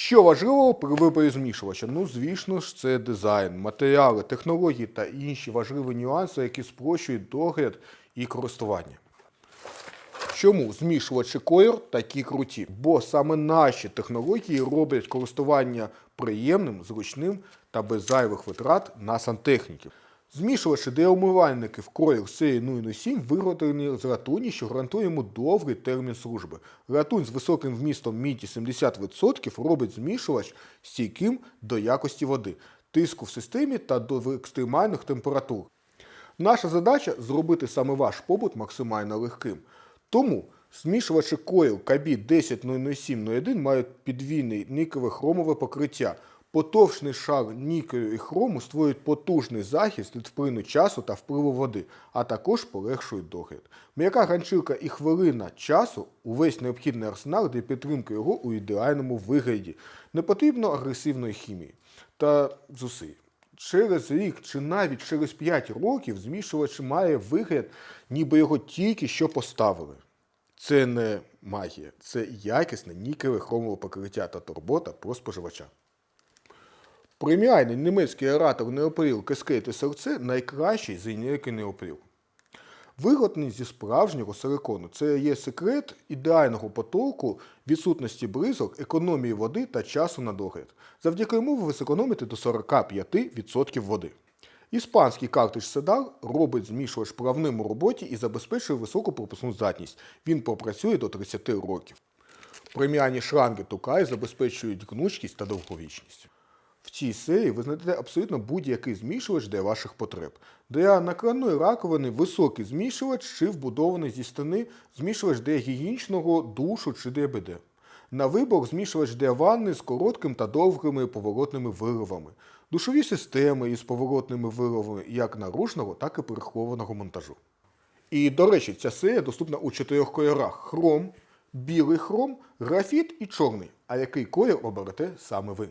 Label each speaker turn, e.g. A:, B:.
A: Що важливо при виборі змішувача? Ну, звісно ж, це дизайн, матеріали, технології та інші важливі нюанси, які спрощують догляд і користування. Чому змішувачі койор такі круті? Бо саме наші технології роблять користування приємним, зручним та без зайвих витрат на сантехніків. Змішувачі для умивальників Coil серії 007 виготовлені з латуні, що гарантує йому довгий термін служби. Латунь з високим вмістом міді 70% робить змішувач стійким до якості води, тиску в системі та до екстремальних температур. Наша задача зробити саме ваш побут максимально легким. Тому змішувачі Coil KB 1000701 мають підвійне никеле хромове покриття. Потовшний шар нікелю і хрому створюють потужний захист від вплину часу та впливу води, а також полегшують догляд. М'яка ганчірка і хвилина часу увесь необхідний арсенал для підтримки його у ідеальному вигляді. Не потрібно агресивної хімії та зусиль. Через рік чи навіть через 5 років змішувач має вигляд, ніби його тільки що поставили. Це не магія, це якісне нікеле хромове покриття та турбота про споживача. Преміальний німецький аератор Неоприл Cascade SRC найкращий з лінійки Неоприл. Виготовлений зі справжнього силикону. Це є секрет ідеального потоку, відсутності бризок, економії води та часу на догляд. Завдяки йому ви зекономите до 45% води. Іспанський картридж Седар робить змішувач плавним у роботі і забезпечує високу пропускну здатність. Він попрацює до 30 років. Преміальні шланги Тукай забезпечують гнучкість та довговічність. В цій серії ви знайдете абсолютно будь-який змішувач для ваших потреб. Для накладної раковини високий змішувач чи вбудований зі стіни змішувач для гігієнічного душу чи для БД. На вибор змішувач для ванни з коротким та довгими поворотними виривами, душові системи із поворотними виривами як наружного, так і перехованого монтажу. І, до речі, ця серія доступна у чотирьох кольорах: хром, білий хром, графіт і чорний. А який колір оберете саме ви?